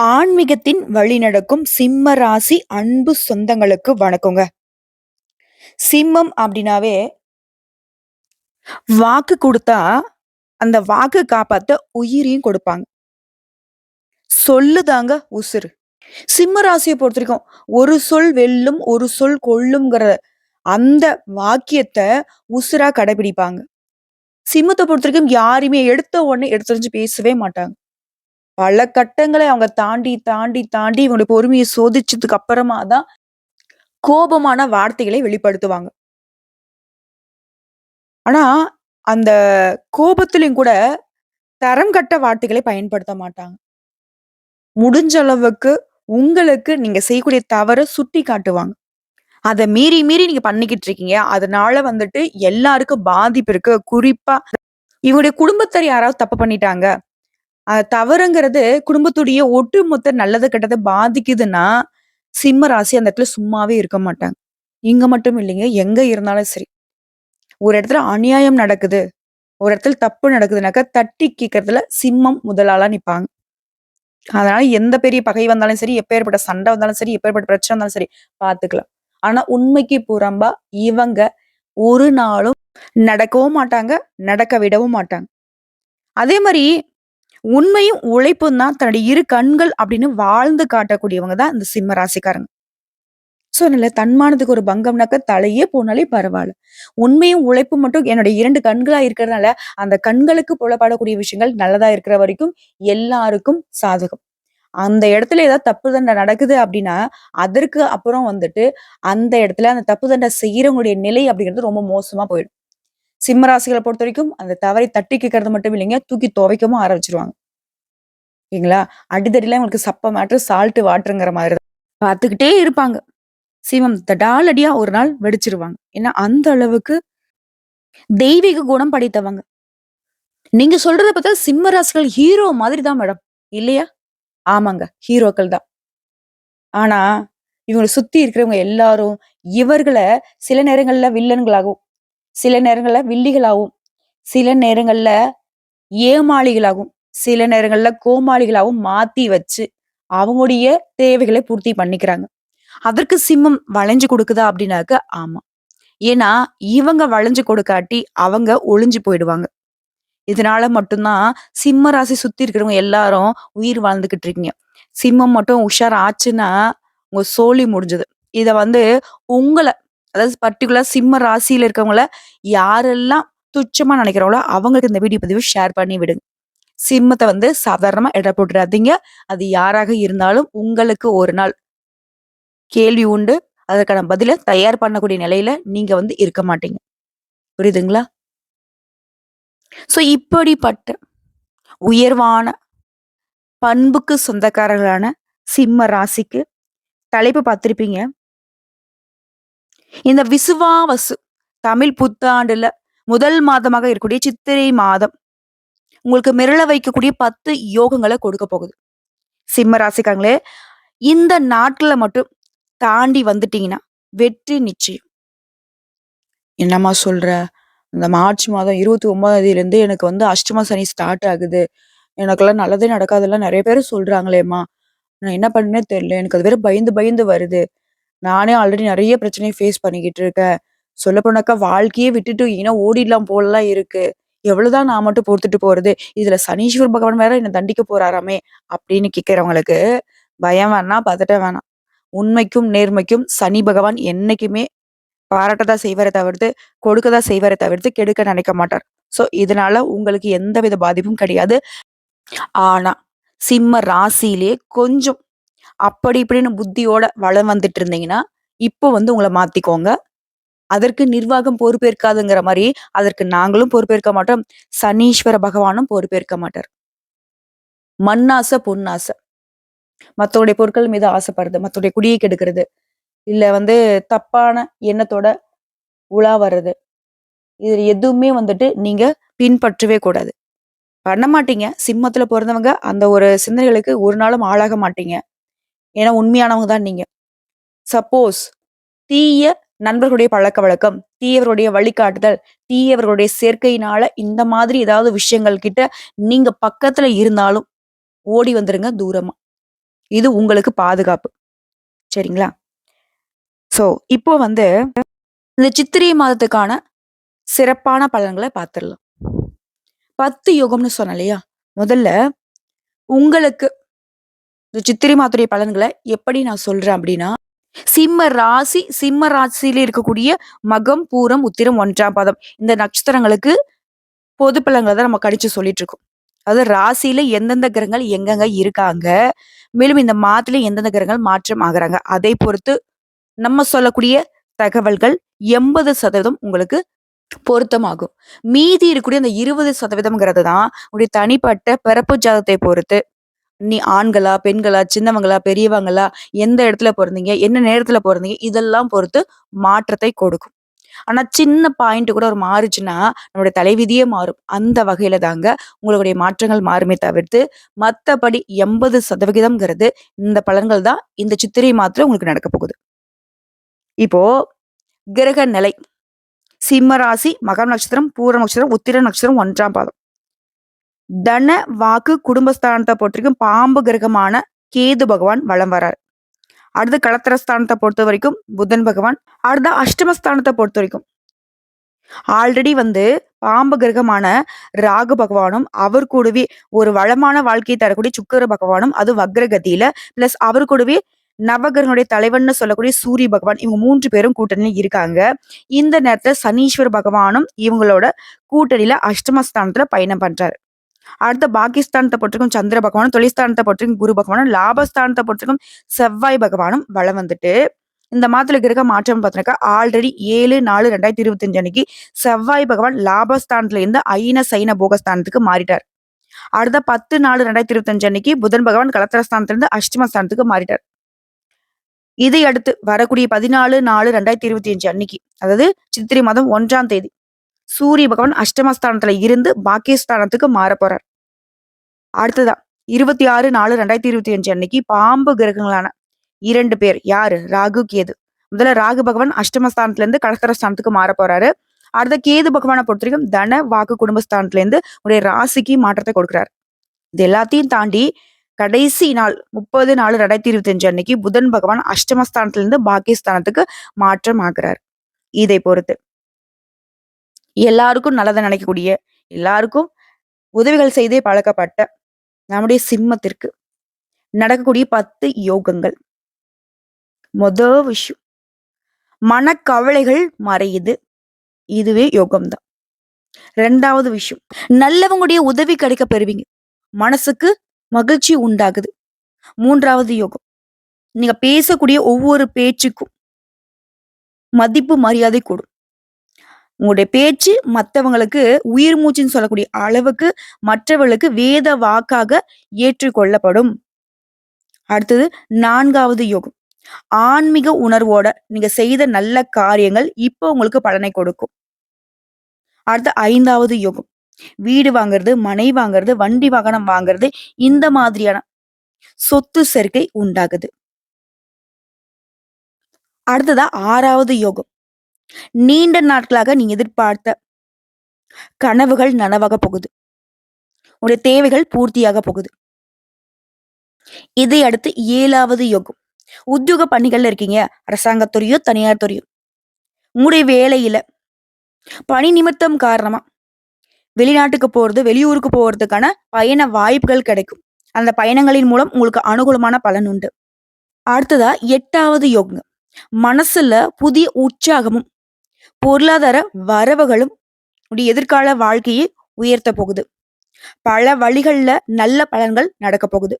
ஆன்மீகத்தின் வழி நடக்கும் சிம்ம ராசி அன்பு சொந்தங்களுக்கு வணக்கங்க. சிம்மம் அப்படின்னாவே வாக்கு கொடுத்தா அந்த வாக்கு காப்பாத்த உயிரையும் கொடுப்பாங்க. சொல்லுதாங்க உசுரு. சிம்ம ராசிய பொறுத்தவரைக்கும், "ஒரு சொல் வெல்லும், ஒரு சொல் கொள்ளுங்கிற அந்த வாக்கியத்தை உசுரா கடைபிடிப்பாங்க. சிம்மத்தை பொறுத்த வரைக்கும் யாரையுமே எடுத்த உடனே எடுத்துரிஞ்சு பேசவே மாட்டாங்க. பல கட்டங்களை அவங்க தாண்டி, தாண்டி, தாண்டி இவங்களுடைய பொறுமையை சோதிச்சதுக்கு அப்புறமா தான் கோபமான வார்த்தைகளை வெளிப்படுத்துவாங்க. ஆனா, அந்த கோபத்திலையும் கூட தரம் கட்ட வார்த்தைகளை பயன்படுத்த மாட்டாங்க. முடிஞ்ச அளவுக்கு உங்களுக்கு நீங்க செய்யக்கூடிய தவறை சுட்டி காட்டுவாங்க. அதை மீறி, மீறி நீங்க பண்ணிக்கிட்டு இருக்கீங்க. அதனால வந்துட்டு எல்லாருக்கும் பாதிப்பு இருக்கு. குறிப்பா இவங்களுடைய குடும்பத்தர் யாராவது தப்பு பண்ணிட்டாங்க. தவறுங்கிறது குடும்பத்துடைய ஒட்டுமொத்த நல்லது கெட்டதை பாதிக்குதுன்னா, சிம்ம ராசி அந்த இடத்துல சும்மாவே இருக்க மாட்டாங்க. இங்க மட்டும் இல்லைங்க. எங்க இருந்தாலும் சரி. ஒரு இடத்துல அநியாயம் நடக்குது. ஒரு இடத்துல தப்பு நடக்குதுனாக்கா, தட்டி கேட்கறதுல சிம்மம் முதலாளா நிப்பாங்க. அதனால எந்த பெரிய பகை வந்தாலும் சரி, எப்பேற்பட்ட சண்டை வந்தாலும் சரி, எப்பேற்பட்ட பிரச்சனை வந்தாலும் சரி, பார்த்துக்கலாம். ஆனா உண்மைக்கு புறம்பா இவங்க ஒரு நாளும் நடக்கவும் மாட்டாங்க, நடக்க விடவும் மாட்டாங்க. அதே மாதிரி உண்மையும், உழைப்பும் தான் தன்னுடைய இரு கண்கள் அப்படின்னு வாழ்ந்து காட்டக்கூடியவங்க தான் இந்த சிம்ம ராசிக்காரங்க. சொன்னேன்ல, தன்மானத்துக்கு ஒரு பங்கம்னாக்க தலையே போனாலே பரவாயில்ல உண்மையும், உழைப்பு மட்டும் என்னுடைய இரண்டு கண்களா இருக்கிறதுனால, அந்த கண்களுக்கு புலப்படக்கூடிய விஷயங்கள் நல்லதா இருக்கிற வரைக்கும் எல்லாருக்கும் சாதகம். அந்த இடத்துல ஏதாவது தப்பு தண்டை நடக்குது அப்படின்னா, அதற்கு அப்புறம் வந்துட்டு அந்த இடத்துல அந்த தப்பு தண்டை செய்யறவங்களுடைய நிலை அப்படிங்கிறது ரொம்ப மோசமா போயிடும். சிம்மராசிகளை பொறுத்த வரைக்கும் அந்த தவறை தட்டி கேட்கறது மட்டும் இல்லைங்க, தூக்கி துவைக்கவும் ஆரம்பிச்சிருவாங்க சரிங்களா? அடிதடிலாம் உங்களுக்கு சப்ப மாட்டு சால்ட்டு வாட்டருங்கிற மாதிரி தான். பார்த்துக்கிட்டே இருப்பாங்க. சிவம் தடாலடியா ஒரு நாள் வெடிச்சிருவாங்க. ஏன்னா, அந்த அளவுக்கு தெய்வீக குணம் படைத்தவங்க. நீங்க சொல்றத பார்த்தா சிம்மராசிகள் ஹீரோ மாதிரி தான் மேடம். இல்லையா? ஆமாங்க. ஹீரோக்கள் தான். ஆனா, இவங்கள சுத்தி இருக்கிறவங்க எல்லாரும் இவர்களை சில நேரங்கள்ல வில்லன்களாகவும், சில நேரங்கள்ல வில்லிகளாகவும், சில நேரங்கள்ல ஏமாளிகளாகவும், சில நேரங்கள்ல கோமாளிகளாகவும் மாத்தி வச்சு, அவங்களுடைய தேவைகளை பூர்த்தி பண்ணிக்கிறாங்க. அதற்கு சிம்மம் வளைஞ்சு கொடுக்குதா அப்படின்னாக்க, ஆமா. ஏன்னா, இவங்க வளைஞ்சு கொடுக்காட்டி அவங்க ஒளிஞ்சு போயிடுவாங்க. இதனால மட்டும்தான் சிம்ம ராசி சுத்தி இருக்கிறவங்க எல்லாரும் உயிர் வாழ்ந்துகிட்டு இருக்கீங்க. சிம்மம் மட்டும் உஷார் ஆச்சுன்னா, உங்க சோழி முடிஞ்சது. இதை வந்து உங்களை அதாவது பர்ட்டிகுலர் சிம்ம ராசியில் இருக்கவங்கள யாரெல்லாம் துச்சமா நினைக்கிறாங்களோ, அவங்களுக்கு இந்த வீடியோ பதிவு ஷேர் பண்ணி விடுங்க. சிம்மத்தை வந்து சாதாரணமா இட போட்டுறாதீங்க. அது யாராக இருந்தாலும் உங்களுக்கு ஒரு நாள் கேள்வி உண்டு. அதற்கான பதில தயார் பண்ணக்கூடிய நிலையில நீங்க வந்து இருக்க மாட்டீங்க. புரியுதுங்களா? ஸோ இப்படிப்பட்ட உயர்வான பண்புக்கு சொந்தக்காரர்களான சிம்ம ராசிக்கு தலைப்பு பார்த்துருப்பீங்க இந்த விசுவாவசு தமிழ் புத்தாண்டுல முதல் மாதமாக இருக்கக்கூடிய சித்திரை மாதம் உங்களுக்கு மிரள வைக்கக்கூடிய பத்து யோகங்களை கொடுக்க போகுது. சிம்ம ராசிக்காங்களே இந்த நாட்டில் மட்டும் தாண்டி வந்துட்டீங்கன்னா, வெற்றி நிச்சயம். என்னம்மா சொல்ற? இந்த மார்ச் மாதம் 29ஆம் தேதியிலேருந்து எனக்கு வந்து அஷ்டம சனி ஸ்டார்ட் ஆகுது. எனக்கெல்லாம் நல்லதே நடக்காதெல்லாம் நிறைய பேர் சொல்றாங்களேம்மா! நான் என்ன பண்ணுன்னே தெரியல. எனக்கு அது வேற பயந்து, பயந்து வருது. நானே ஆல்ரெடி நிறைய பிரச்சனையை ஃபேஸ் பண்ணிக்கிட்டு இருக்கேன். சொல்லப்போனாக்கா வாழ்க்கையே விட்டுட்டு ஏன்னா ஓடிடலாம் போலலாம் இருக்கு. எவ்வளவுதான் நான் மட்டும் பொறுத்துட்டு போறது? இதுல சனீஸ்வர் பகவான் வேற என்ன தண்டிக்க போறாராமே! அப்படின்னு கேட்கிறவங்களுக்கு, பயம் வேணாம், பதட்டம் வேணாம். உண்மைக்கும், நேர்மைக்கும் சனி பகவான் என்னைக்குமே பாராட்டதா செய்வரை செய்வாரே தவிர்த்து, கொடுக்கதா செய்வரை செய்வாரே தவிர்த்து, கெடுக்க நினைக்க மாட்டார். ஸோ, இதனால உங்களுக்கு எந்தவித பாதிப்பும் கிடையாது. ஆனா, சிம்ம ராசியிலே கொஞ்சம் அப்படி இப்படின்னு புத்தியோட வளம் வந்துட்டு இருந்தீங்கன்னா, இப்போ வந்து உங்களை மாத்திக்கோங்க. அதற்கு நிர்வாகம் பொறுப்பேற்காதுங்கிற மாதிரி அதற்கு நாங்களும் பொறுப்பேற்க மாட்டோம். சனீஸ்வர பகவானும் பொறுப்பேற்க மாட்டார். மண்ணாசை, பொன்னாசை. மத்தவங்களுடைய பொருட்கள் மீது ஆசைப்படுறது, மத்தவங்களுடைய குடியை கெடுக்கிறது, இல்ல வந்து தப்பான எண்ணத்தோட உலா வர்றது. இது எதுவுமே வந்துட்டு நீங்க பின்பற்றவே கூடாது. பண்ண மாட்டீங்க. சிம்மத்துல பிறந்தவங்க அந்த ஒரு சிந்தனைகளுக்கு ஒரு நாளும் ஆளாக மாட்டீங்க. ஏன்னா உண்மையானவங்க தான் நீங்க. சப்போஸ் தீய நண்பர்களுடைய பழக்க வழக்கம் தீயவர்களுடைய வழிகாட்டுதல், தீயவர்களுடைய சேர்க்கையினால இந்த மாதிரி ஏதாவது விஷயங்கள் கிட்ட நீங்க பக்கத்துல இருந்தாலும், ஓடி வந்துருங்க தூரமா. இது உங்களுக்கு பாதுகாப்பு. சரிங்களா? ஸோ, இப்போ வந்து இந்த சித்திரை மாதத்துக்கான சிறப்பான பலன்களை பார்த்துடலாம் பத்து யோகம்னு சொன்னேன் இல்லையா? முதல்ல உங்களுக்கு இந்த சித்திரை மாதத்துடைய பலன்களை எப்படி நான் சொல்றேன் அப்படின்னா, சிம்ம ராசி சிம்ம ராசியில இருக்கக்கூடிய மகம், பூரம், உத்திரம், ஒன்றாம் பாதம் இந்த நட்சத்திரங்களுக்கு பொது பலன்களை தான் நம்ம கடிச்சு சொல்லிட்டு இருக்கோம். அதாவது ராசியில எந்தெந்த கிரகங்கள் எங்கெங்க இருக்காங்க, மேலும் இந்த மாதத்துல எந்தெந்த கிரகங்கள் மாற்றம் ஆகுறாங்க. அதை பொறுத்து நம்ம சொல்லக்கூடிய தகவல்கள் 80% உங்களுக்கு பொருத்தமாகும். மீதி இருக்கக்கூடிய அந்த இருபது சதவீதம்ங்கிறது தான் உங்களுடைய தனிப்பட்ட பிறப்பு ஜாதகத்தை பொறுத்து, நீ ஆண்களா, பெண்களா, சின்னவங்களா, பெரியவங்களா, எந்த இடத்துல பிறந்தீங்க என்ன நேரத்துல பிறந்தீங்க இதெல்லாம் பொறுத்து மாற்றத்தை கொடுக்கும். ஆனா சின்ன பாயிண்ட் கூட ஒரு மாறுச்சுன்னா, நம்மளுடைய தலைவிதியே மாறும். அந்த வகையில தாங்க உங்களுடைய மாற்றங்கள் மாறுமே தவிர்த்து, மத்தபடி எண்பது சதவிகிதம்ங்கிறது இந்த பலன்கள் தான் இந்த சித்திரை மாத்திரை உங்களுக்கு நடக்க போகுது. இப்போ கிரக நிலை. சிம்ம ராசி, மகம் நட்சத்திரம், பூர நட்சத்திரம், உத்திர நட்சத்திரம் ஒன்றாம் பாதம். தன, வாக்கு, குடும்பஸ்தானத்தை பொறுத்தவரைக்கும் பாம்பு கிரகமான கேது பகவான் வலம் வரார் அடுத்து கலத்திரஸ்தானத்தை பொறுத்த வரைக்கும் புதன் பகவான். அடுத்த அஷ்டமஸ்தானத்தை பொறுத்த வரைக்கும் ஆல்ரெடி வந்து பாம்பு கிரகமான ராகு பகவானும், அவர் கூடவே ஒரு வளமான வாழ்க்கையை தரக்கூடிய சுக்கர பகவானும், அது வக்ரகதியில பிளஸ் அவர் கூடவே நவகிரகனுடைய தலைவன்னு சொல்லக்கூடிய சூரிய பகவான் இவங்க மூன்று பேரும் கூட்டணியில இருக்காங்க. இந்த நேரத்துல சனீஸ்வர பகவானும் இவங்களோட கூட்டணியில அஷ்டமஸ்தானத்துல பயணம் பண்றாரு. அடுத்த பாகிஸ்தானத்தை பொறுத்திருக்கும் சந்திர பகவானும், தொழில்ஸ்தானத்த பொறுத்திருக்கும் குரு பகவானும், லாபஸ்தானத்தை பொறுத்திருக்கும் செவ்வாய் பகவானும் வளம் வந்துட்டு, இந்த மாதத்துல கிரக மாற்றம் பார்த்தீங்கன்னாக்கா, ஆல்ரெடி 7/4/2025 அன்னைக்கு செவ்வாய் பகவான் லாபஸ்தானத்துல இருந்து ஐன சைன போகஸ்தானத்துக்கு மாறிட்டார். அடுத்த 10/4/2025 அன்னைக்கு புதன் பகவான் கலத்திரஸ்தானத்திலிருந்து அஷ்டமஸ்தானத்துக்கு மாறிட்டார். இதை அடுத்து வரக்கூடிய 14/4/2025 அன்னைக்கு, அதாவது சித்திரை மாதம் ஒன்றாம் தேதி, சூரிய பகவான் அஷ்டமஸ்தானத்துல இருந்து பாக்கியஸ்தானத்துக்கு மாற போறார். அடுத்ததா 26/4/2025 அன்னைக்கு பாம்பு கிரகங்களான இரண்டு பேர் யாரு? ராகு, கேது. முதல்ல ராகு பகவான் அஷ்டமஸ்தானத்துல இருந்து களத்திரஸ்தானத்துக்கு மாற போறாரு. அடுத்த கேது பகவானை பொறுத்த வரைக்கும் தன, வாக்கு, குடும்பஸ்தானத்துல இருந்து உடைய ராசிக்கு மாற்றத்தை கொடுக்குறாரு இது எல்லாத்தையும் தாண்டி கடைசி நாள் 30/4/2025 அன்னைக்கு புதன் பகவான் அஷ்டமஸ்தானத்துல இருந்து பாக்கியஸ்தானத்துக்கு மாற்றம் ஆகிறார் இதை பொறுத்து எல்லாருக்கும் நல்லதை நினைக்கக்கூடிய, எல்லாருக்கும் உதவிகள் செய்தே பழக்கப்பட்ட நம்முடைய சிம்மத்திற்கு நடக்கக்கூடிய 10 யோகங்கள். மொத விஷயம். மனக்கவலைகள் மறையுது. இதுவே யோகம் தான். 2வது விஷயம். நல்லவங்களுடைய உதவி கிடைக்கப் பெறுவீங்க. மனசுக்கு மகிழ்ச்சி உண்டாகுது. மூன்றாவது யோகம். நீங்க பேசக்கூடிய ஒவ்வொரு பேச்சுக்கும் மதிப்பு, மரியாதை கூடும். உங்களுடைய பேச்சு மற்றவங்களுக்கு உயிர் மூச்சுன்னு சொல்லக்கூடிய அளவுக்கு மற்றவர்களுக்கு வேத வாக்காக ஏற்றுக்கொள்ளப்படும். அடுத்தது நான்காவது யோகம். ஆன்மீக உணர்வோட நீங்க செய்த நல்ல காரியங்கள் இப்போ உங்களுக்கு பலனை கொடுக்கும். அடுத்து ஐந்தாவது யோகம். வீடு வாங்குறது, மனை வாங்குறது, வண்டி வாகனம் வாங்குறது, இந்த மாதிரியான சொத்து சேர்க்கை உண்டாகுது. அடுத்ததா ஆறாவது யோகம். நீண்ட நாட்களாக நீ எதிர்பார்த்த கனவுகள் நனவாக போகுது. உங்களுடைய தேவைகள் பூர்த்தியாக போகுது. இதை அடுத்து ஏழாவது யோகம். உத்தியோக பணிகள்ல இருக்கீங்க. அரசாங்கத் துறையோ, தனியார் துறையோ. உங்களுடைய வேலையில பணி நிமித்தம் காரணமா வெளிநாட்டுக்கு போறது, வெளியூருக்கு போறதுக்கான பயண வாய்ப்புகள் கிடைக்கும். அந்த பயணங்களின் மூலம் உங்களுக்கு அனுகூலமான பலன் உண்டு. அடுத்ததா எட்டாவது யோகம் மனசுல புதிய உற்சாகமும், பொருளாதார வரவுகளும் உடைய எதிர்கால வாழ்க்கையை உயர்த்தப் போகுது. பல வழிகள்ல நல்ல பலன்கள் நடக்கப் போகுது.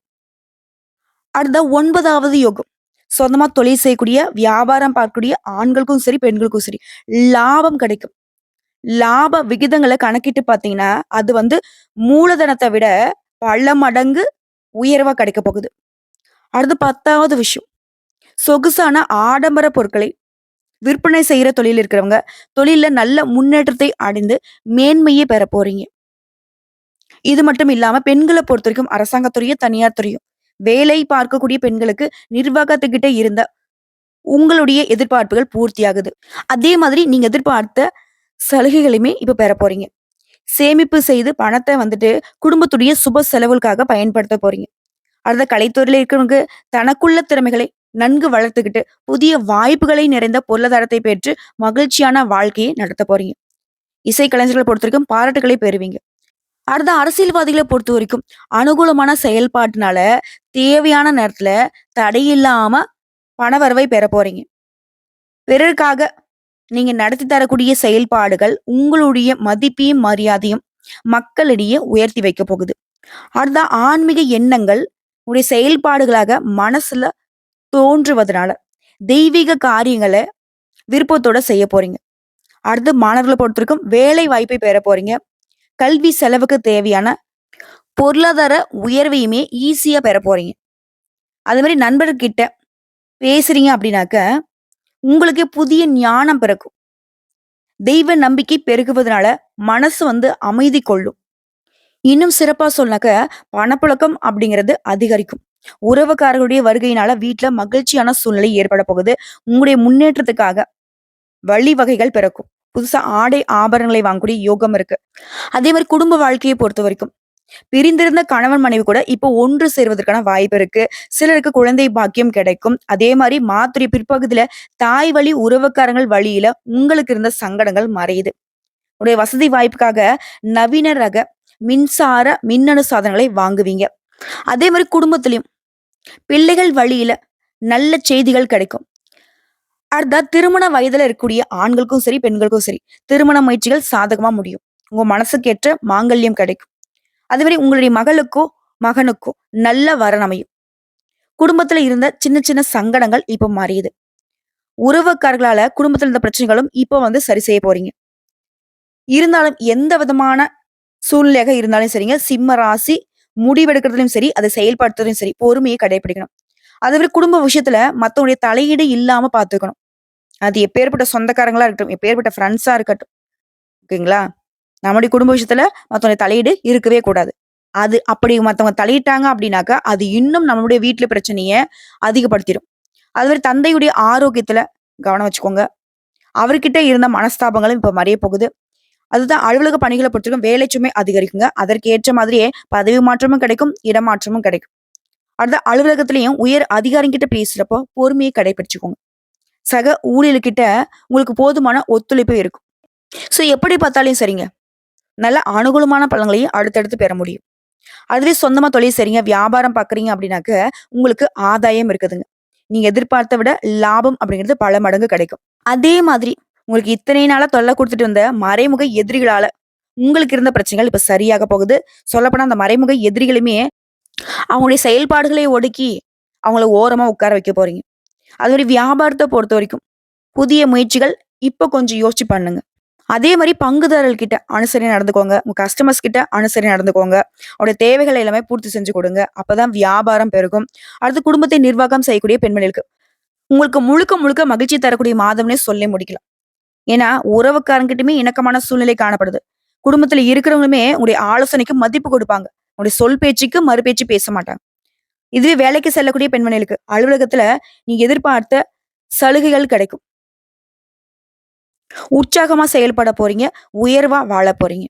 அடுத்த ஒன்பதாவது யோகம். சொந்தமா தொழில் செய்யக்கூடிய, வியாபாரம் பார்க்கக்கூடிய ஆண்களுக்கும் சரி, பெண்களுக்கும் சரி, லாபம் கிடைக்கும். லாப விகிதங்களை கணக்கிட்டு பார்த்தீங்கன்னா, அது வந்து மூலதனத்தை விட பல மடங்கு உயர்வா கிடைக்க போகுது. அடுத்து 10வது விஷயம். சொகுசான ஆடம்பர பொருட்களை விற்பனை செய்கிற தொழில் இருக்கிறவங்க, தொழிலில் நல்ல முன்னேற்றத்தை அடைந்து மேன்மையை பெறப் போறீங்க. இது மட்டும் இல்லாம பெண்களை பொறுத்த வரைக்கும் அரசாங்கத்துறையும் தனியார் துறையோ, வேலை பார்க்கக்கூடிய பெண்களுக்கு நிர்வாகத்துக்கிட்ட இருந்த உங்களுடைய எதிர்பார்ப்புகள் பூர்த்தியாகுது. அதே மாதிரி நீங்க எதிர்பார்த்த சலுகைகளையுமே இப்ப பெற போறீங்க. சேமிப்பு செய்து பணத்தை வந்துட்டு குடும்பத்துடைய சுப செலவுகளுக்காக பயன்படுத்தப் போறீங்க. அடுத்த கலைத்துறையில இருக்கிறவங்க தனக்குள்ள திறமைகளை நன்கு வளர்த்துக்கிட்டு புதிய வாய்ப்புகளை நிறைந்த பொருளாதாரத்தை பெற்று மகிழ்ச்சியான வாழ்க்கையை நடத்த போறீங்க. இசை கலைஞர்களை பொறுத்த வரைக்கும் பாராட்டுகளை பெறுவீங்க. அடுத்த அரசியல்வாதிகளை பொறுத்த வரைக்கும் அனுகூலமான செயல்பாட்டுனால தேவையான நேரத்துல தடையில்லாம பணவரவை பெற போறீங்க. பிறருக்காக நீங்க நடத்தி தரக்கூடிய செயல்பாடுகள் உங்களுடைய மதிப்பையும் மரியாதையும் மக்களிடையே உயர்த்தி வைக்க போகுது. அடுத்த ஆன்மீக எண்ணங்கள் உடைய செயல்பாடுகளாக மனசுல தோன்றுவதனால தெய்வீக காரியங்களை விருப்பத்தோட செய்ய போறீங்க. அடுத்து மாணவர்களை பொறுத்தவரைக்கும் வேலை வாய்ப்பை பெற போறீங்க. கல்வி செலவுக்கு தேவையான பொருளாதார உயர்வையுமே ஈஸியா பெற போறீங்க. அது மாதிரி நண்பர்கிட்ட பேசுறீங்க அப்படின்னாக்க உங்களுக்கு புதிய ஞானம் பிறக்கும். தெய்வ நம்பிக்கை பெருகுவதனால மனசு வந்து அமைதி கொள்ளும். இன்னும் சிறப்பா சொன்னாக்க பணப்புழக்கம் அப்படிங்கிறது அதிகரிக்கும். உறவுக்காரர்களுடைய வருகையினால வீட்டுல மகிழ்ச்சியான சூழ்நிலை ஏற்பட போகுது. உங்களுடைய முன்னேற்றத்துக்காக வழிவகைகள் பிறக்கும். புதுசா ஆடை ஆபரணங்களை வாங்கக்கூடிய யோகம் இருக்கு. அதே மாதிரி குடும்ப வாழ்க்கையை பொறுத்த வரைக்கும் பிரிந்திருந்த கணவன் மனைவி கூட இப்போ ஒன்று சேர்வதற்கான வாய்ப்பு இருக்கு. சிலருக்கு குழந்தை பாக்கியம் கிடைக்கும். அதே மாதிரி மாத்திரை பிற்பகுதியில தாய் வழி உறவுக்காரங்கள் வழியில உங்களுக்கு இருந்த சங்கடங்கள் மறையுது. உடைய வசதி வாய்ப்புக்காக நவீன ரக மின்சார மின்னணு சாதனங்களை வாங்குவீங்க. அதே மாதிரி குடும்பத்திலையும் பிள்ளைகள் வழியில நல்ல செய்திகள் கிடைக்கும். அடுத்த திருமண வயதுல இருக்கக்கூடிய ஆண்களுக்கும் சரி பெண்களுக்கும் சரி திருமண முயற்சிகள் சாதகமா முடியும். உங்க மனசுக்கேற்ற மாங்கல்யம் கிடைக்கும். அதே மாதிரி உங்களுடைய மகளுக்கோ மகனுக்கோ நல்ல வரன் அமையும். குடும்பத்துல இருந்த சின்ன சின்ன சங்கடங்கள் இப்ப மாறியது. உறவுக்காரர்களால குடும்பத்துல இருந்த பிரச்சனைகளும் இப்ப வந்து சரி செய்ய போறீங்க. இருந்தாலும் எந்த விதமான சூழ்நிலையாக இருந்தாலும் சரிங்க. சிம்ம ராசி முடிவெடுக்கிறதுலையும் சரி அதை செயல்படுத்துறதும் சரி பொறுமையை கடைபிடிக்கணும். அதே மாதிரி குடும்ப விஷயத்துல மத்தவங்களுடைய தலையீடு இல்லாம பாத்துக்கணும் அது எப்பேற்பட்ட சொந்தக்காரங்களா இருக்கட்டும் எப்பேற்பட்ட ஃப்ரெண்ட்ஸா இருக்கட்டும். ஓகேங்களா? நம்முடைய குடும்ப விஷயத்துல மத்தவங்களுடைய தலையீடு இருக்கவே கூடாது. அது அப்படி மத்தவங்க தலையிட்டாங்க அப்படின்னாக்கா அது இன்னும் நம்மளுடைய வீட்டுல பிரச்சனைய அதிகப்படுத்திடும். அதுவரை தந்தையுடைய ஆரோக்கியத்துல கவனம் வச்சுக்கோங்க. அவர்கிட்ட இருந்த மனஸ்தாபங்களும் இப்ப மறைய போகுது. அதுதான் அலுவலக பணிகளை பொறுத்தவரைக்கும் வேலை சுமை அதிகரிக்குங்க. அதற்கு ஏற்ற மாதிரியே பதவி மாற்றமும் கிடைக்கும் இடமாற்றமும் கிடைக்கும். அடுத்த அலுவலகத்திலையும் உயர் அதிகாரிங்கிட்ட பேசுறப்போ பொறுமையை கடைபிடிச்சுக்கோங்க சக ஊழியர்கிட்ட உங்களுக்கு போதுமான ஒத்துழைப்பு இருக்கும். ஸோ எப்படி பார்த்தாலும் சரிங்க. நல்ல அனுகூலமான பலன்களையும் அடுத்தடுத்து பெற முடியும். அதுவே சொந்தமா தொழில் சரிங்க வியாபாரம் பார்க்குறீங்க அப்படின்னாக்க உங்களுக்கு ஆதாயம் இருக்குதுங்க. நீங்க எதிர்பார்த்த விட லாபம் அப்படிங்கிறது பல மடங்கு கிடைக்கும். அதே மாதிரி உங்களுக்கு இத்தனை நாளா தொல்லை கொடுத்துட்டு வந்த மறைமுக எதிரிகளால உங்களுக்கு இருந்த பிரச்சனைகள் இப்ப சரியாக போகுது. சொல்லப்போனா அந்த மறைமுக எதிரிகளுமே அவங்களுடைய செயல்பாடுகளை ஒடுக்கி அவங்கள ஓரமா உட்கார வைக்க போறீங்க. அது மாதிரி வியாபாரத்தை பொறுத்த வரைக்கும் புதிய முயற்சிகள் இப்ப கொஞ்சம் யோசிச்சு பண்ணுங்க. அதே மாதிரி பங்குதாரர்கள் அனுசரி நடந்துக்கோங்க. உங்க கஸ்டமர்ஸ் கிட்ட அனுசரி நடந்துக்கோங்க. அவருடைய தேவைகளை எல்லாமே பூர்த்தி செஞ்சு கொடுங்க. அப்பதான் வியாபாரம் பெருகும். அடுத்து குடும்பத்தை நிர்வாகம் செய்யக்கூடிய பெண்மணிகளுக்கு உங்களுக்கு முழுக்க முழுக்க மகிழ்ச்சி தரக்கூடிய மாதம்னே சொல்லி முடிக்கலாம். ஏன்னா உறவுக்காரங்கிட்டயுமே இணக்கமான சூழ்நிலை காணப்படுது. குடும்பத்துல இருக்கிறவங்களுமே உங்களுடைய ஆலோசனைக்கு மதிப்பு கொடுப்பாங்க. உங்களுடைய சொல் பேச்சுக்கு மறுபேச்சு பேச மாட்டாங்க. இதுவே வேலைக்கு செல்லக்கூடிய பெண்மணிகளுக்கு அலுவலகத்துல நீ எதிர்பார்த்த சலுகைகள் கிடைக்கும். உற்சாகமா செயல்பட போறீங்க உயர்வா வாழ போறீங்க.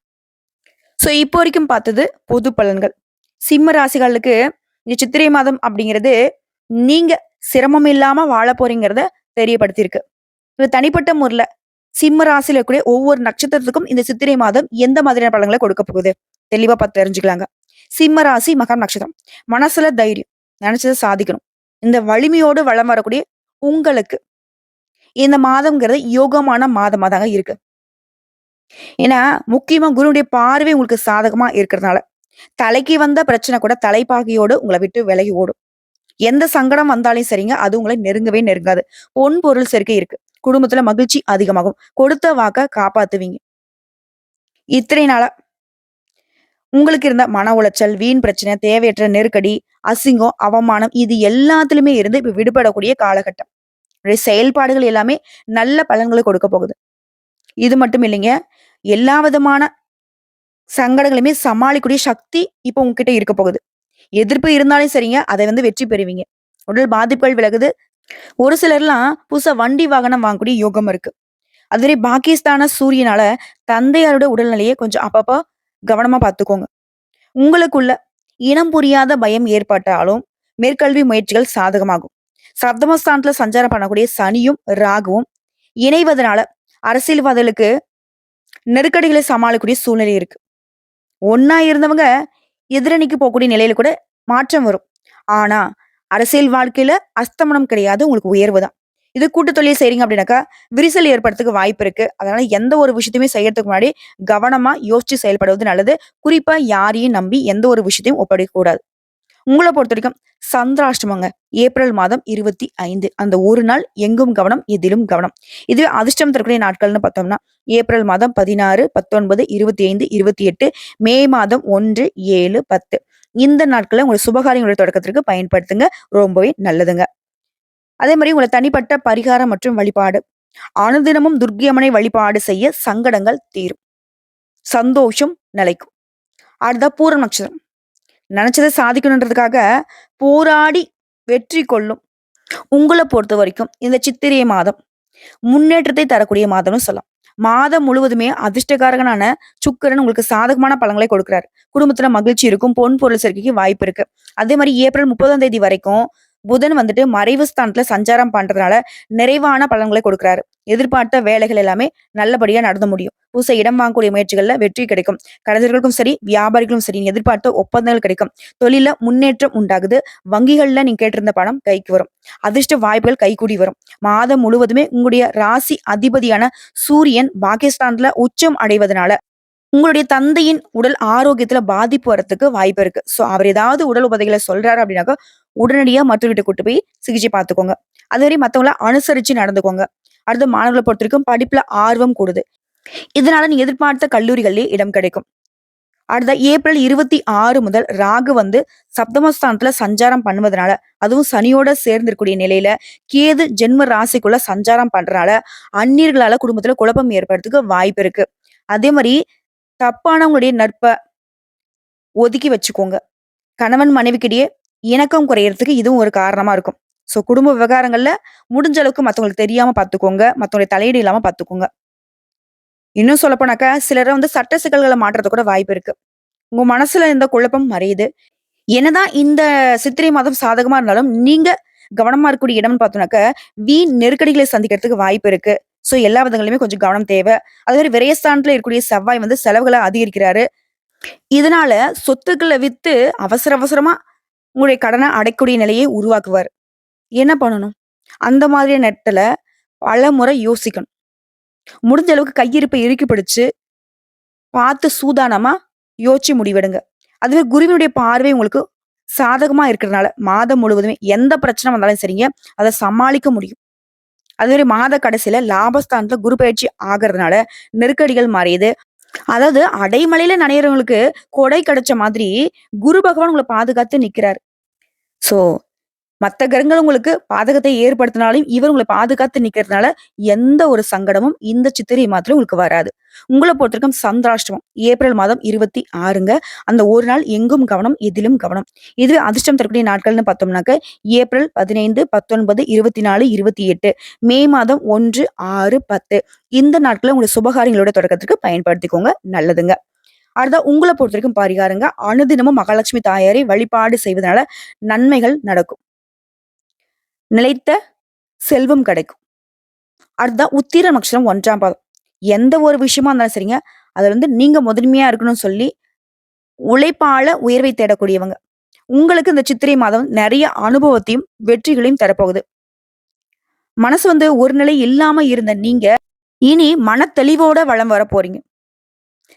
சோ இப்போ வரைக்கும் பார்த்தது பொது பலன்கள். சிம்ம ராசிகளுக்கு இந்த சித்திரை மாதம் அப்படிங்கிறது நீங்க சிரமம் இல்லாம வாழ போறீங்கிறத தெரியப்படுத்தியிருக்கு. இது தனிப்பட்ட முறையில சிம்ம ராசியில இருக்கக்கூடிய ஒவ்வொரு நட்சத்திரத்துக்கும் இந்த சித்திரை மாதம் எந்த மாதிரியான பலன்களை கொடுக்க போகுது? தெளிவா பார்த்து தெரிஞ்சுக்கலாங்க. சிம்ம ராசி மகா நட்சத்திரம். மனசுல தைரியம் நினைச்சதை சாதிக்கணும். இந்த வலிமையோடு வளம் வரக்கூடிய உங்களுக்கு இந்த மாதம்ங்கிறது யோகமான மாதமா தாங்க இருக்கு. ஏன்னா முக்கியமா குருனுடைய பார்வை உங்களுக்கு சாதகமா இருக்கிறதுனால தலைக்கு வந்த பிரச்சனை கூட தலைப்பாகையோடு உங்களை விட்டு விலகி ஓடும். எந்த சங்கடம் வந்தாலும் சரிங்க அது உங்களை நெருங்கவே நெருங்காது. பொன் பொருள் சேர்க்கை இருக்கு. குடும்பத்துல மகிழ்ச்சி அதிகமாகும். கொடுத்த வாக்க காப்பாத்துவீங்க. இத்தனை நாளா உங்களுக்கு இருந்த மன உளைச்சல் வீண் பிரச்சனை தேவையற்ற நெருக்கடி அசிங்கம் அவமானம் இது எல்லாத்துலயுமே இருந்து இப்ப விடுபடக்கூடிய காலகட்டம். செயல்பாடுகள் எல்லாமே நல்ல பலன்களை கொடுக்க போகுது. இது மட்டும் இல்லைங்க எல்லா விதமான சங்கடங்களையுமே சமாளிக்கக்கூடிய சக்தி இப்போ உங்ககிட்ட இருக்க போகுது. எதிர்ப்பு இருந்தாலும் சரிங்க அதை வந்து வெற்றி பெறுவீங்க. உடல் பாதிப்புகள் விலகுது ஒரு சிலர்லாம் புதுசா வண்டி வாகனம் வாங்கக்கூடிய யோகம் இருக்கு. அதுவே பாகிஸ்தான சூரியனால தந்தையாரோட உடல்நிலையை கொஞ்சம் அப்பப்போ கவனமா பார்த்துக்கோங்க. உங்களுக்குள்ள இனம் புரியாத பயம் ஏற்பட்டாலும் மேற்கல்வி முயற்சிகள் சாதகமாகும். சப்தமஸ்தானத்துல சஞ்சாரம் பண்ணக்கூடிய சனியும் ராகுவும் இணைவதனால அரசியல்வாதிகளுக்கு நெருக்கடிகளை சமாளிக்கக்கூடிய சூழ்நிலை இருக்கு. ஒன்னா இருந்தவங்க எதிரணிக்கு போகக்கூடிய நிலையில கூட மாற்றம் வரும். ஆனா அரசியல் வாழ்க்கையில அஸ்தமனம் கிடையாது உங்களுக்கு உயர்வு தான். இது கூட்டு தொழில் செய்றீங்க அப்படின்னாக்கா விரிசல் ஏற்படுறதுக்கு வாய்ப்பு இருக்கு. அதனால எந்த ஒரு விஷயத்தையுமே செய்யறதுக்கு முன்னாடி கவனமா யோசிச்சு செயல்படுவது நல்லது. குறிப்பா யாரையும் நம்பி எந்த ஒரு விஷயத்தையும் ஒப்படைக்க கூடாது உங்களை பொறுத்த வரைக்கும் சந்திராஷ்டமங்க ஏப்ரல் மாதம் இருபத்தி ஐந்து. அந்த ஒரு நாள் எங்கும் கவனம் எதிலும் கவனம். இதுவே அதிர்ஷ்டம் தரக்கூடிய நாட்கள்னு பார்த்தோம்னா ஏப்ரல் மாதம் பதினாறு பத்தொன்பது இருபத்தி ஐந்து இருபத்தி எட்டு மே மாதம் ஒன்று ஏழு பத்து. இந்த நாட்களை உங்களை சுபகாரியங்களுடைய தொடக்கத்திற்கு பயன்படுத்துங்க. ரொம்பவே நல்லதுங்க. அதே மாதிரி உங்களை தனிப்பட்ட பரிகாரம் மற்றும் வழிபாடு. அனுதினமும் துர்க்கியம்மனை வழிபாடு செய்ய சங்கடங்கள் தீரும். சந்தோஷம் நிலைக்கும். அடுத்த பூரம் நட்சத்திரம். நினைச்சதை சாதிக்கணுன்றதுக்காக போராடி வெற்றி கொள்ளும். உங்களை பொறுத்த வரைக்கும் இந்த சித்திரை மாதம் முன்னேற்றத்தை தரக்கூடிய மாதம்னு சொல்லலாம். மாதம் முழுவதுமே அதிர்ஷ்டகாரகனான சுக்கரன் உங்களுக்கு சாதகமான பழங்களை கொடுக்குறாரு. குடும்பத்துல மகிழ்ச்சி இருக்கும் பொன் பொருள் சேர்க்கைக்கு வாய்ப்பு இருக்கு. அதே மாதிரி ஏப்ரல் முப்பதாம் தேதி வரைக்கும் புதன் வந்துட்டு மறைவு ஸ்தானத்துல சஞ்சாரம் பண்றதுனால நிறைவான பலன்களை கொடுக்குறாரு. எதிர்பார்த்த வேலைகள் எல்லாமே நல்லபடியா நடந்து முடியும். புதுசை இடம் வாங்கக்கூடிய முயற்சிகள்ல வெற்றி கிடைக்கும். கலைஞர்களுக்கும் சரி வியாபாரிகளும் சரி எதிர்பார்த்த ஒப்பந்தங்கள் கிடைக்கும். தொழில முன்னேற்றம் உண்டாகுது. வங்கிகள்ல நீங்க கேட்டிருந்த பணம் கைக்கு வரும். அதிர்ஷ்ட வாய்ப்புகள் கைகூடி வரும். மாதம் முழுவதுமே உங்களுடைய ராசி அதிபதியான சூரியன் பாகிஸ்தான்ல உச்சம் அடைவதனால உங்களுடைய தந்தையின் உடல் ஆரோக்கியத்துல பாதிப்பு வரத்துக்கு வாய்ப்பு இருக்கு. ஸோ அவர் ஏதாவது உடல் உபதைகளை சொல்றாரு அப்படின்னாக்கா உடனடியா மருத்துவர்கிட்ட கூட்டு போய் சிகிச்சை பார்த்துக்கோங்க. அதுவரை மத்தவங்கள அனுசரிச்சு நடந்துக்கோங்க. அடுத்த மாணவர்களை பொறுத்த வரைக்கும் படிப்புல ஆர்வம் கூடுது. இதனால நீங்க எதிர்பார்த்த கல்லூரிகளிலே இடம் கிடைக்கும். அடுத்த ஏப்ரல் இருபத்தி ஆறு முதல் ராகு வந்து சப்தமஸ்தானத்துல சஞ்சாரம் பண்ணுவதனால அதுவும் சனியோட சேர்ந்து இருக்கக்கூடிய நிலையில கேது ஜென்ம ராசிக்குள்ள சஞ்சாரம் பண்றனால அந்நியர்களால குடும்பத்துல குழப்பம் ஏற்படுறதுக்கு வாய்ப்பு இருக்கு. அதே மாதிரி தப்பானவங்களுடைய நட்பை ஒதுக்கி வச்சுக்கோங்க. கணவன் மனைவிக்கிடையே இணக்கம் குறையறதுக்கு இதுவும் ஒரு காரணமா இருக்கும். ஸோ குடும்ப விவகாரங்கள்ல முடிஞ்ச அளவுக்கு மற்றவங்களுக்கு தெரியாம பார்த்துக்கோங்க. மற்றவங்களுடைய தலையீடு இல்லாம பார்த்துக்கோங்க. இன்னும் சொல்லப்போனாக்கா சிலரை வந்து சட்ட சிக்கல்களை மாற்றுறது கூட வாய்ப்பு இருக்கு. உங்க மனசுல இருந்த குழப்பம் மறையுது. என்னதான் இந்த சித்திரை மாதம் சாதகமா இருந்தாலும் நீங்க கவனமா இருக்கக்கூடிய இடம்னு பார்த்தோம்னாக்க வீண் நெருக்கடிகளை சந்திக்கிறதுக்கு வாய்ப்பு இருக்கு. ஸோ எல்லா விதங்களிலுமே கொஞ்சம் கவனம் தேவை. அதே மாதிரி விரயஸ்தானத்தில் இருக்கக்கூடிய செவ்வாய் வந்து செலவுகளை அதிகரிக்கிறாரு. இதனால சொத்துக்களை வித்து அவசர அவசரமா உங்களுடைய கடனை அடைக்கூடிய நிலையை உருவாக்குவார். என்ன பண்ணணும்? அந்த மாதிரி நேரத்துல பல முறை யோசிக்கணும். முடிஞ்ச அளவுக்கு கையிருப்பை இறுக்கி பிடிச்சு பார்த்து சூதானமா யோசிச்சு முடிவெடுங்க. அதுவே குருவினுடைய பார்வை உங்களுக்கு சாதகமா இருக்கிறதுனால மாதம் முழுவதுமே எந்த பிரச்சனை வந்தாலும் சரிங்க அதை சமாளிக்க முடியும். அதுவே மாத கடைசியில லாபஸ்தானத்துல குரு பயிற்சி ஆகிறதுனால நெருக்கடிகள் மாறியது. அதாவது அடைமலையில நனையறவங்களுக்கு கொடை கிடைச்ச மாதிரி குரு பகவான் உங்களை பாதுகாத்து நிக்கிறாரு. சோ மற்ற கிரகங்கள் உங்களுக்கு பாதகத்தை ஏற்படுத்தினாலும் இவர் உங்களை பாதுகாத்து நிக்கிறதுனால எந்த ஒரு சங்கடமும் இந்த சித்திரை மாதத்துல உங்களுக்கு வராது. உங்களை பொறுத்திருக்கும் சந்திராஷ்டமம் ஏப்ரல் மாதம் இருபத்தி ஆறுங்க. அந்த ஒரு நாள் எங்கும் கவனம் எதிலும் கவனம். இதுவே அதிர்ஷ்டம் தரக்கூடிய நாட்கள்னு பார்த்தோம்னாக்க ஏப்ரல் பதினைந்து பத்தொன்பது இருபத்தி நாலு இருபத்தி எட்டு மே மாதம் ஒன்று ஆறு பத்து. இந்த நாட்களை உங்களுடைய சுபகாரியங்களோட தொடக்கத்துக்கு பயன்படுத்திக்கோங்க. நல்லதுங்க. அடுத்தா உங்களை பொறுத்த வரைக்கும் பரிகாரங்க அனுதினமும் மகாலட்சுமி தாயாரை வழிபாடு செய்வதனால நன்மைகள் நடக்கும். நிலைத்த செல்வம் கிடைக்கும். அடுத்ததான் உத்திர நட்சத்திரம் ஒன்றாம் பாதம். எந்த ஒரு விஷயமா இருந்தாலும் சரிங்க அதுல வந்து நீங்க முதன்மையா இருக்கணும்னு சொல்லி உழைப்பால உயர்வை தேடக்கூடியவங்க. உங்களுக்கு இந்த சித்திரை மாதம் நிறைய அனுபவத்தையும் வெற்றிகளையும் தரப்போகுது. மனசு வந்து ஒரு நிலை இல்லாம இருந்த நீங்க இனி மன தெளிவோட வளம் வர போறீங்க.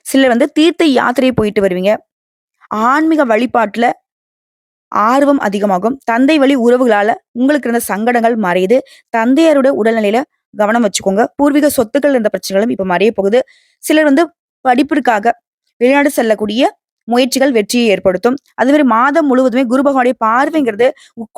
சிலர் வந்து தீர்த்த யாத்திரை போயிட்டு வருவீங்க. ஆன்மீக வழிபாட்டுல ஆர்வம் அதிகமாகும். தந்தை வழி உறவுகளால உங்களுக்கு இருந்த சங்கடங்கள் மறையுது. தந்தையாரோட உடல்நிலையில கவனம் வச்சுக்கோங்க. பூர்வீக சொத்துக்கள் இருந்த பிரச்சனைகளும் இப்ப மறைய போகுது. சிலர் வந்து படிப்பிற்காக வெளிநாடு செல்லக்கூடிய முயற்சிகள் வெற்றியை ஏற்படுத்தும். அதே மாதிரி மாதம் முழுவதுமே குரு பகவானுடைய பார்வைங்கிறது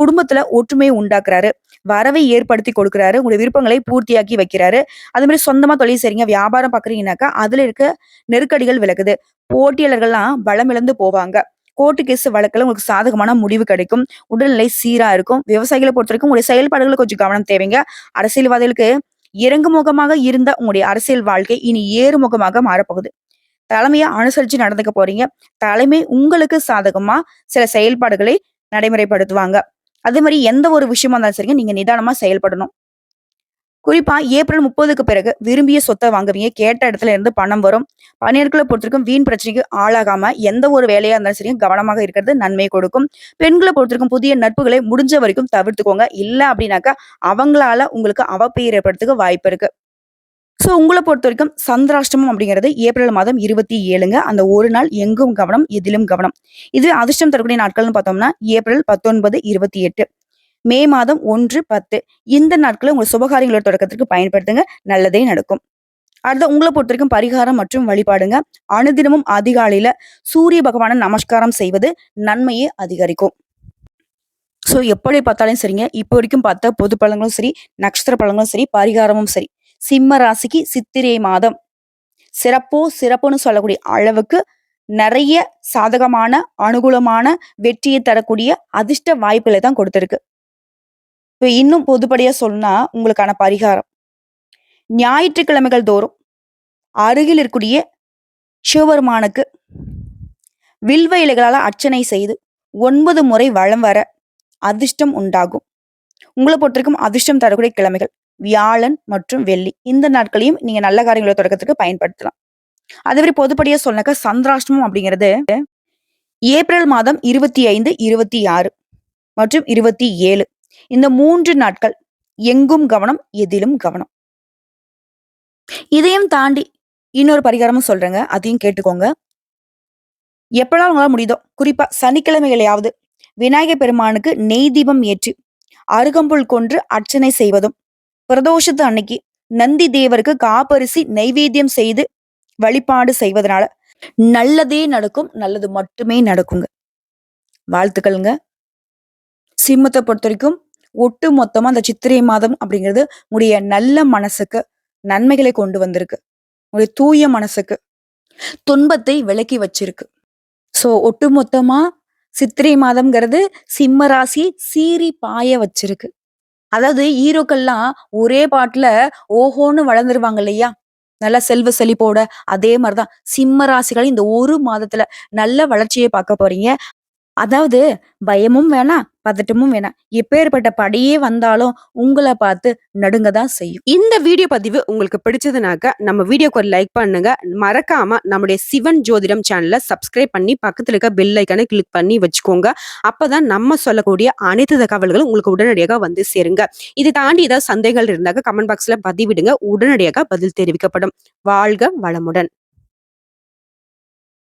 குடும்பத்துல ஒற்றுமையை உண்டாக்குறாரு. வரவை ஏற்படுத்தி கொடுக்குறாரு. உங்களுடைய விருப்பங்களை பூர்த்தியாக்கி வைக்கிறாரு. அதே மாதிரி சொந்தமா தொழில் செய்றீங்க வியாபாரம் பாக்குறீங்கன்னாக்கா அதுல இருக்க நெருக்கடிகள் விலகுது. போட்டியாளர்கள்லாம் பலம் இழந்து போவாங்க. கோர்ட்டு கேஸ் வழக்குல உங்களுக்கு சாதகமான முடிவு கிடைக்கும். உடல்நிலை சீரா இருக்கும். விவசாயிகளை பொறுத்த வரைக்கும் உங்களுடைய செயல்பாடுகளை கொஞ்சம் கவனம் தேவைங்க. அரசியல்வாதிகளுக்கு இறங்குமுகமாக இருந்த உங்களுடைய அரசியல் வாழ்க்கை இனி ஏறுமுகமாக மாறப்போகுது. தலைமையை அனுசரிச்சு நடந்துக்க போறீங்க. தலைமை உங்களுக்கு சாதகமா சில செயல்பாடுகளை நடைமுறைப்படுத்துவாங்க. அதே மாதிரி எந்த ஒரு விஷயமா இருந்தாலும் சரிங்க, நீங்க நிதானமா செயல்படணும். குறிப்பா ஏப்ரல் 30க்கு பிறகு விரும்பிய சொத்தை வாங்குவீங்க. கேட்ட இடத்துல இருந்து பணம் வரும். பணியாட்களை பொறுத்திருக்கும் வீண் பிரச்சனைக்கு ஆளாகாம, எந்த ஒரு வேலையா இருந்தாலும் சரி கவனமாக இருக்கிறது நன்மை கொடுக்கும். பெண்களை பொறுத்திருக்கும் புதிய நட்புகளை முடிஞ்ச வரைக்கும் தவிர்த்துக்கோங்க. இல்ல அப்படின்னாக்கா அவங்களால உங்களுக்கு அவப்பெயர் ஏற்படுறதுக்கு வாய்ப்பு இருக்கு. ஸோ உங்களை பொறுத்த வரைக்கும் சந்திராஷ்டமம் அப்படிங்கிறது ஏப்ரல் மாதம் 27ங்க. அந்த ஒரு நாள் எங்கும் கவனம், எதிலும் கவனம். இதுவே அதிர்ஷ்டம் தரக்கூடிய நாட்கள்னு பார்த்தோம்னா, ஏப்ரல் 19, 28, மே மாதம் 1, 10 இந்த நாட்களை உங்கள் சுபகாரியங்களோட தொடக்கத்திற்கு பயன்படுத்துங்க. நல்லதே நடக்கும். அதுதான் உங்களை பொறுத்த பொறுத்தவரைக்கும் பரிகாரம் மற்றும் வழிபாடுங்க. அனுதினமும் அதிகாலையில சூரிய பகவான நமஸ்காரம் செய்வது நன்மையை அதிகரிக்கும். ஸோ எப்படி பார்த்தாலும் சரிங்க, இப்போ வரைக்கும் பார்த்த பொது பழங்களும் சரி, நட்சத்திர பழங்களும் சரி, பரிகாரமும் சரி, சிம்ம ராசிக்கு சித்திரை மாதம் சிறப்போ சிறப்புன்னு சொல்லக்கூடிய அளவுக்கு நிறைய சாதகமான, அனுகூலமான வெற்றியை தரக்கூடிய அதிர்ஷ்ட வாய்ப்புகளை தான் கொடுத்துருக்கு இப்போ இன்னும் பொதுப்படியாக சொல்லணும்னா, உங்களுக்கான பரிகாரம். ஞாயிற்றுக்கிழமைகள் தோறும் அருகில் இருக்கக்கூடிய சிவபெருமானுக்கு வில்வ இலைகளால் அர்ச்சனை செய்து ஒன்பது முறை வளம் வர அதிர்ஷ்டம் உண்டாகும். உங்களை பொறுத்திருக்கும் அதிர்ஷ்டம் தரக்கூடிய கிழமைகள் வியாழன் மற்றும் வெள்ளி. இந்த நாட்களையும் நீங்க நல்ல காரியங்களை தொடக்கத்துக்கு பயன்படுத்தலாம். அதே மாதிரி பொதுப்படையா சொல்லனாக்கா சந்திராஷ்டமம் அப்படிங்கிறது ஏப்ரல் மாதம் 25, 26 மற்றும் 27 இந்த மூன்று நாட்கள் எங்கும் கவனம், எதிலும் கவனம். இதையும் தாண்டி இன்னொரு பரிகாரமும் சொல்றேங்க. அதையும் கேட்டுக்கோங்க. எப்படா உங்களால முடியுதோ, குறிப்பா சனிக்கிழமைகளையாவது விநாயகர் பெருமானுக்கு நெய் தீபம் ஏற்றி, அருகம்புல் கொன்று அர்ச்சனை செய்வதும், பிரதோஷத்து அன்னைக்கு நந்தி தேவருக்கு காப்பரிசி நைவேத்தியம் செய்து வழிபாடு செய்வதனால நல்லதே நடக்கும். நல்லது மட்டுமே நடக்குங்க. வாழ்த்துக்கள்ங்க. சிம்மத்தை பொறுத்த வரைக்கும் ஒட்டு மொத்தமா அந்த சித்திரை மாதம் அப்படிங்கிறது உங்களுடைய நல்ல மனசுக்கு நன்மைகளை கொண்டு வந்திருக்கு. உங்களுடைய தூய மனசுக்கு துன்பத்தை விலக்கி வச்சிருக்கு. ஸோ ஒட்டுமொத்தமா சித்திரை மாதம்ங்கிறது சிம்ம ராசி சீறி பாய வச்சிருக்கு. அதாவது ஹீரோக்கள்லாம் ஒரே பாட்டுல ஓஹோன்னு வளர்ந்துருவாங்க இல்லையா? நல்ல செல்வ செழிப்போட அதே மாதிரிதான் தான் சிம்ம ராசிகள் இந்த ஒரு மாதத்துல நல்ல வளர்ச்சியை பார்க்க போறீங்க. அதாவது பயமும் வேணாம், பதட்டமும் வேணாம். எப்பேர்ப்பட்ட படையே வந்தாலும் உங்களை பார்த்து நடுங்க தான் செய்யும். இந்த வீடியோ பதிவு உங்களுக்கு பிடிச்சதுனாக்க நம்ம வீடியோக்கு ஒரு லைக் பண்ணுங்க. மறக்காம நம்முடைய சிவன் ஜோதிடம் சேனலை சப்ஸ்கிரைப் பண்ணி பக்கத்தில் இருக்க பெல் ஐக்கனை கிளிக் பண்ணி வச்சுக்கோங்க. அப்பதான் நம்ம சொல்லக்கூடிய அனைத்து தகவல்களும் உங்களுக்கு உடனடியாக வந்து சேருங்க. இது தாண்டி ஏதாவது சந்தேகங்கள் இருந்தாக்க கமெண்ட் பாக்ஸ்ல பதிவிடுங்க. உடனடியாக பதில் தெரிவிக்கப்படும். வாழ்க வளமுடன்.